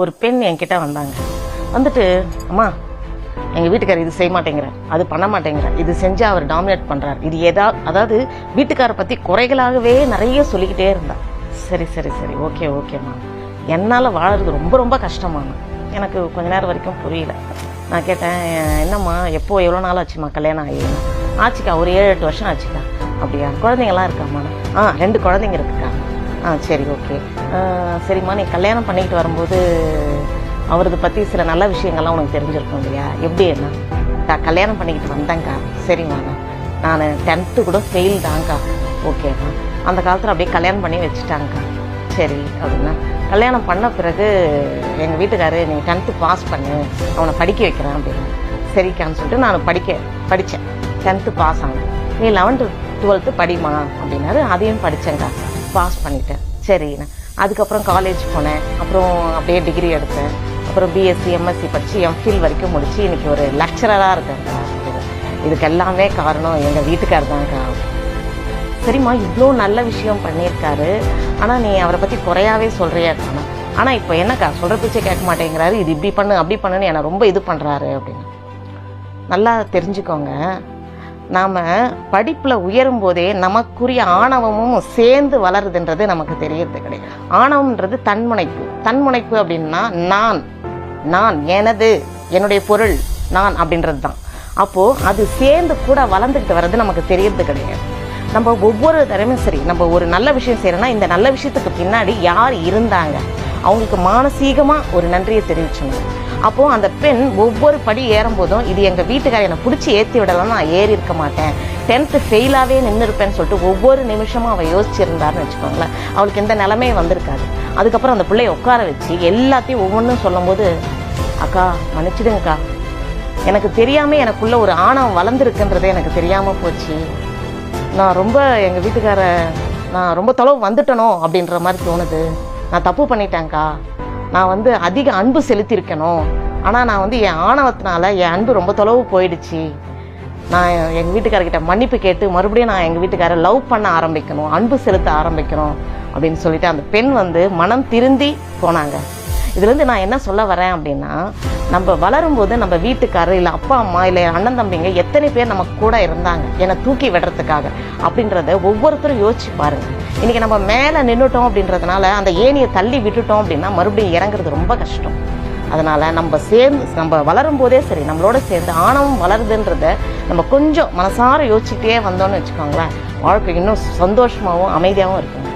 ஒரு பெண் என்கிட்ட வந்தாங்க. வந்துட்டு அம்மா எங்கள் வீட்டுக்காரர் இது செய்ய மாட்டேங்கிறார். அது பண்ண மாட்டேங்கிறார். இது செஞ்சு அவர் டாமினேட் பண்ணுறார் இது எதா அதாவது வீட்டுக்காரை பற்றி குறைகளாகவே நிறைய சொல்லிக்கிட்டே இருந்தா. சரி சரி சரி. ஓகே ஓகேம்மா என்னால் வாழறது ரொம்ப ரொம்ப கஷ்டமான எனக்கு கொஞ்ச நேரம் வரைக்கும் புரியல. நான் கேட்டேன் என்னம்மா எப்போ எவ்வளோ நாள் ஆச்சுமா கல்யாணம் ஆகி? ஆச்சுக்கா ஒரு ஏழு எட்டு வருஷம் ஆச்சுக்கா. அப்படியா? குழந்தைங்களாம் இருக்காம்மா? ஆ ரெண்டு குழந்தைங்க இருக்குக்கா. ஆ சரி ஓகே சரிம்மா நீ கல்யாணம் பண்ணிக்கிட்டு வரும்போது அவரது பற்றி சில நல்ல விஷயங்கள்லாம் உனக்கு தெரிஞ்சிருக்கும் இல்லையா? எப்படி என்ன? நான் கல்யாணம் பண்ணிக்கிட்டு வந்தேங்க்கா சரிம்மா நான் டென்த்து கூட ஃபெயில் தாங்க்கா ஓகேண்ணா அந்த காலத்தில் அப்படியே கல்யாணம் பண்ணி வச்சுட்டாங்க்கா சரி அப்படின்னா. கல்யாணம் பண்ண பிறகு எங்கள் வீட்டுக்காரு நீ டென்த்து பாஸ் பண்ணு. அவனை படிக்க வைக்கிறேன் அப்படின்னு. சரிக்கான்னு சொல்லிட்டு நான் படிக்க படித்தேன் டென்த்து பாஸ் ஆனது. நீ லெவன்த்து டுவெல்த்து படிமா அப்படின்னாரு. அதையும் படித்தேங்க்கா பாஸ் பண்ணிட்டேன். சரிண்ணா அதுக்கப்புறம் காலேஜ் போனேன். அப்புறம் அப்படியே டிகிரி எடுத்தேன். அப்புறம் பிஎஸ்சி எம்எஸ்சி படித்து எம்ஃபில் வரைக்கும் முடித்து இன்றைக்கி ஒரு லெக்சரராக இருக்கேன். இதுக்கு எல்லாமே காரணம் எங்கள் வீட்டுக்கார் தான்க்கா சரிம்மா இவ்வளோ நல்ல விஷயம் பண்ணியிருக்காரு. ஆனால் நீ அவரை பற்றி குறையாவே சொல்கிறியாக்கா ஆனால் இப்போ என்னக்கா சொல்கிற பேச்சே கேட்க மாட்டேங்கிறாரு. இது இப்படி பண்ணு அப்படி பண்ணுன்னு என்னை ரொம்ப இது பண்ணுறாரு அப்படின்னு. நல்லா தெரிஞ்சுக்கோங்க. நாம் படிப்பில் உயரும் போதே நமக்குரிய ஆணவமும் சேர்ந்து வளருதுன்றது நமக்கு தெரியறது கிடையாது. ஆணவம்ன்றது தன்முனைப்பு. தன்முனைப்பு அப்படின்னா நான். நான் எனது என்னுடைய பொருள் நான் அப்படின்றது தான். அப்போது அது சேர்ந்து கூட வளர்ந்துக்கிட்டு வர்றது நமக்கு தெரியறது கிடையாது. நம்ம ஒவ்வொரு தடவையும் சரி நம்ம ஒரு நல்ல விஷயம் செய்கிறோன்னா இந்த நல்ல விஷயத்துக்கு பின்னாடி யார் இருந்தாங்க? அவங்களுக்கு மானசீகமாக ஒரு நன்றியை தெரிவிச்சணும் அப்போது அந்த பெண் ஒவ்வொரு படி ஏறும்போதும் இது எங்கள் வீட்டுக்கார என்னை பிடிச்சி ஏற்றி விடலாம் நான் ஏறி இருக்க மாட்டேன். டென்த்து ஃபெயிலாகவே நின்று இருப்பேன்னு சொல்லிட்டு ஒவ்வொரு நிமிஷமும் அவள் யோசிச்சிருந்தாருன்னு வச்சுக்கோங்களேன். அவளுக்கு எந்த நிலமையும் வந்திருக்காது. அதுக்கப்புறம் அந்த பிள்ளைய உட்கார வச்சு எல்லாத்தையும் ஒவ்வொன்றும் சொல்லும்போது அக்கா மன்னிச்சிடுங்கக்கா. எனக்கு தெரியாமல் எனக்குள்ள ஒரு ஆணவம் வளர்ந்துருக்குன்றதே எனக்கு தெரியாமல் போச்சு. நான் ரொம்ப எங்கள் வீட்டுக்கார நான் ரொம்ப தொலைவு வந்துட்டனோ? அப்படின்ற மாதிரி தோணுது. நான் தப்பு பண்ணிட்டேங்க்கா நான் வந்து அதிக அன்பு செலுத்தியிருக்கணும் ஆனால் நான் வந்து என் ஆணவத்தினால என் அன்பு ரொம்ப தொலைவு போயிடுச்சு. நான் எங்கள் வீட்டுக்காரர்கிட்ட மன்னிப்பு கேட்டு மறுபடியும் நான் எங்கள் வீட்டுக்காரரை லவ் பண்ண ஆரம்பிக்கணும் அன்பு செலுத்த ஆரம்பிக்கணும் அப்படின்னு சொல்லிட்டு அந்த பெண் வந்து மனம் திருந்தி போனாங்க. இதுலேருந்து நான் என்ன சொல்ல வரேன் அப்படின்னா நம்ம வளரும்போது நம்ம வீட்டுக்காரர் இல்லை அப்பா அம்மா இல்லை அண்ணன் தம்பிங்க எத்தனை பேர் நம்ம கூட இருந்தாங்க என்னை தூக்கி விடுறதுக்காக அப்படின்றத ஒவ்வொருத்தரும் யோசிச்சு பாருங்க. இன்றைக்கி நம்ம மேலே நின்றுட்டோம் அப்படின்றதுனால அந்த ஏணியை தள்ளி விட்டுட்டோம் அப்படின்னா மறுபடியும் இறங்குறது ரொம்ப கஷ்டம். அதனால் நம்ம சேர்ந்து நம்ம வளரும் போதே சரி நம்மளோட சேர்ந்து ஆணவம் வளருதுன்றத நம்ம கொஞ்சம் மனசார யோசிச்சுட்டே வந்தோம்னு வச்சுக்கோங்களேன். வாழ்க்கை இன்னும் சந்தோஷமாகவும் அமைதியாகவும் இருக்குங்க